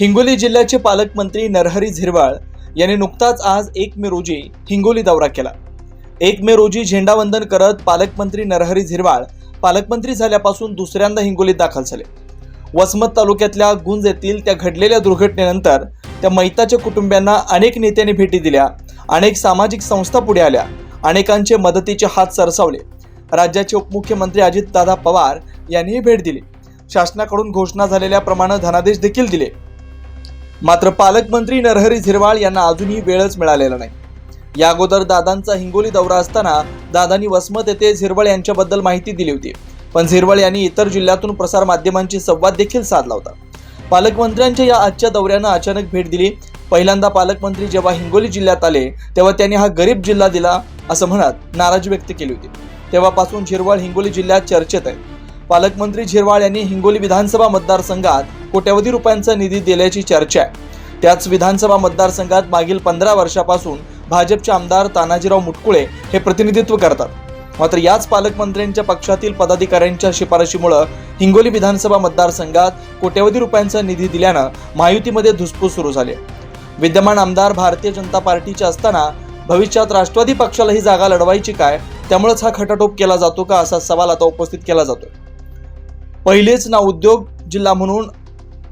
हिंगोली जिल्ह्याचे पालकमंत्री नरहरी झिरवाळ यांनी नुकताच आज एक मे रोजी हिंगोली दौरा केला. एक मे रोजी झेंडावंदन करत पालकमंत्री नरहरी झिरवाळ पालकमंत्री झाल्यापासून दुसऱ्यांदा हिंगोलीत दाखल झाले. वसमत तालुक्यातल्या गुंज येथील त्या घडलेल्या दुर्घटनेनंतर त्या मैताच्या कुटुंबियांना अनेक नेत्यांनी भेटी दिल्या अनेक सामाजिक संस्था पुढे आल्या अनेकांचे मदतीचे हात सरसावले. राज्याचे उपमुख्यमंत्री अजितदादा पवार यांनीही भेट दिली. शासनाकडून घोषणा झालेल्याप्रमाणे धनादेश देखील दिले. मात्र पालकमंत्री नरहरी झिरवाळ यांना अजूनही वेळच मिळालेला नाही. या अगोदर दादांचा हिंगोली दौरा असताना दादांनी वसमत येथे झिरवळ यांच्याबद्दल माहिती दिली होती. पण झिरवळ यांनी इतर जिल्ह्यातून प्रसार माध्यमांशी संवाद देखील साधला होता. पालकमंत्र्यांच्या या आजच्या दौऱ्यानं अचानक भेट दिली. पहिल्यांदा पालकमंत्री जेव्हा हिंगोली जिल्ह्यात आले तेव्हा त्यांनी हा गरीब जिल्हा दिला असं म्हणत नाराजी व्यक्त केली होती. तेव्हापासून झिरवाळ हिंगोली जिल्ह्यात चर्चेत आहे. पालकमंत्री झिरवाळ यांनी हिंगोली विधानसभा मतदारसंघात कोट्यवधी रुपयांचा निधी दिल्याची चर्चा आहे. त्याच विधानसभा मतदारसंघात मागील पंधरा वर्षापासून भाजपचे आमदार तानाजीराव मुटकुळे हे प्रतिनिधित्व करतात. मात्र याच पालकमंत्र्यांच्या पक्षातील पदाधिकाऱ्यांच्या शिफारशीमुळं हिंगोली विधानसभा मतदारसंघात कोट्यवधी रुपयांचा निधी दिल्यानं महायुतीमध्ये धुसफूस सुरू झाली विद्यमान आमदार भारतीय जनता पार्टीचे असताना भविष्यात राष्ट्रवादी पक्षाला ही जागा लढवायची काय त्यामुळेच हा खटाटोप केला जातो का असा सवाल आता उपस्थित केला जातो पहिलेच ना उद्योग जिल्हा म्हणून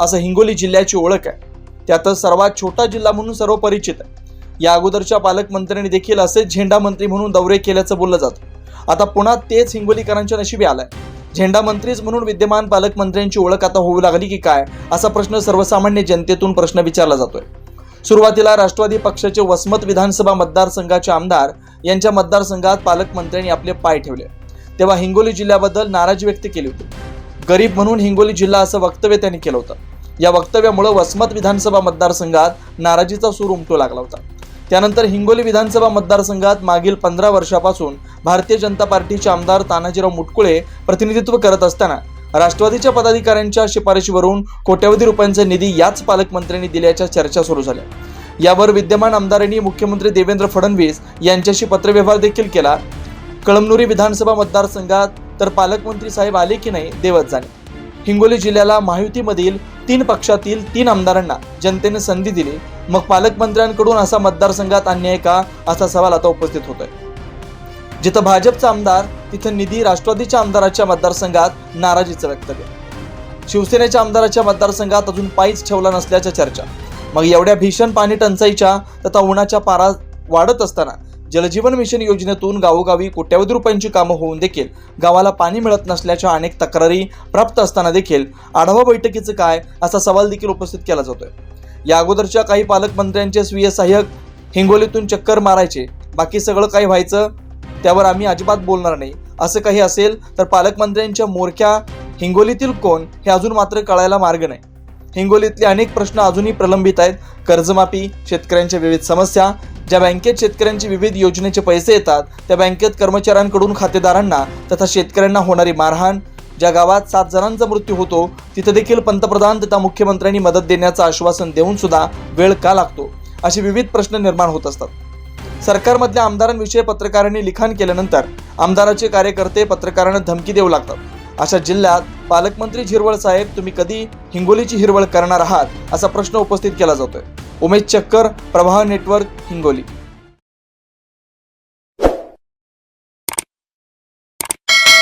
असं हिंगोली जिल्ह्याची ओळख आहे. त्यातच सर्वात छोटा जिल्हा म्हणून सर्व परिचित आहे. या अगोदरच्या पालकमंत्र्यांनी देखील असेच झेंडा मंत्री म्हणून दौरे केल्याचं बोललं जातं. आता पुन्हा तेच हिंगोलीकरांच्या नशिबी आलाय. झेंडा मंत्रीच म्हणून विद्यमान पालकमंत्र्यांची ओळख आता होऊ लागली की काय असा प्रश्न सर्वसामान्य जनतेतून प्रश्न विचारला जातोय. सुरुवातीला राष्ट्रवादी पक्षाचे वसमत विधानसभा मतदारसंघाचे आमदार यांच्या मतदारसंघात पालकमंत्र्यांनी आपले पाय ठेवले. तेव्हा हिंगोली जिल्ह्याबद्दल नाराजी व्यक्त केली होती. गरीब म्हणून हिंगोली जिल्हा असं वक्तव्य त्यांनी केलं होतं. या वक्तव्यामुळे वसमत विधानसभा मतदारसंघात नाराजीचा सूर उमटू लागला होता. त्यानंतर हिंगोली विधानसभा मतदारसंघात मागील पंधरा वर्षापासून भारतीय जनता पार्टीचे आमदार तानाजीराव मुटकुळे प्रतिनिधित्व करत असताना राष्ट्रवादीच्या पदाधिकाऱ्यांच्या शिफारशीवरून कोट्यवधी रुपयांचा निधी याच पालकमंत्र्यांनी दिल्याच्या चर्चा सुरू झाल्या. यावर विद्यमान आमदारांनी मुख्यमंत्री देवेंद्र फडणवीस यांच्याशी पत्रव्यवहार देखील केला. कळमनुरी विधानसभा मतदारसंघात तर पालकमंत्री साहेब आले की नाही देवत जाणे. हिंगोली जिल्ह्याला महायुतीमधील तीन पक्षातील तीन आमदारांना जनतेने संधी दिली. मग पालकमंत्र्यांकडून असा मतदारसंघात अन्याय का? असा सवाल आता उपस्थित होतोय. जिथं भाजपचा आमदार तिथं निधी राष्ट्रवादीच्या आमदाराच्या मतदारसंघात नाराजीचं वक्तव्य. शिवसेनेच्या आमदाराच्या मतदारसंघात अजून पायीच ठेवला नसल्याच्या चर्चा. मग एवढ्या भीषण पाणी टंचाईच्या तथा उन्हाच्या पारा वाढत असताना जलजीवन मिशन योजनेतून गावोगावी कोट्यवधी रुपयांची कामं होऊन देखील गावाला पाणी मिळत नसल्याच्या अनेक तक्रारी प्राप्त असताना देखील आढावा बैठकीचं काय असा सवाल देखील उपस्थित केला जातोय. या अगोदरच्या काही पालकमंत्र्यांचे स्वीय सहाय्यक हिंगोलीतून चक्कर मारायचे. बाकी सगळं काही व्हायचं त्यावर आम्ही अजिबात बोलणार नाही. असं काही असेल तर पालकमंत्र्यांच्या मोरक्या हिंगोलीतील कोण हे अजून मात्र कळायला मार्ग नाही. हिंगोलीतले अनेक प्रश्न अजूनही प्रलंबित आहेत. कर्जमाफी शेतकऱ्यांच्या विविध समस्या ज्या बँकेत शेतकऱ्यांची विविध योजनेचे पैसे येतात त्या बँकेत कर्मचाऱ्यांकडून खातेदारांना तथा शेतकऱ्यांना होणारी मारहाण ज्या गावात सात जणांचा मृत्यू होतो तिथे देखील पंतप्रधान तथा मुख्यमंत्र्यांनी मदत देण्याचं आश्वासन देऊन सुद्धा वेळ का लागतो? असे विविध प्रश्न निर्माण होत असतात. सरकारमधल्या आमदारांविषयी पत्रकारांनी लिखाण केल्यानंतर आमदाराचे कार्यकर्ते पत्रकारांना धमकी देऊ लागतात. अशा जिल्ह्यात पालकमंत्री झिरवळ साहेब तुम्ही कधी हिंगोलीची हिरवळ करणार आहात असा प्रश्न उपस्थित केला जातोय. उमेश चक्कर प्रवाह नेटवर्क हिंगोली.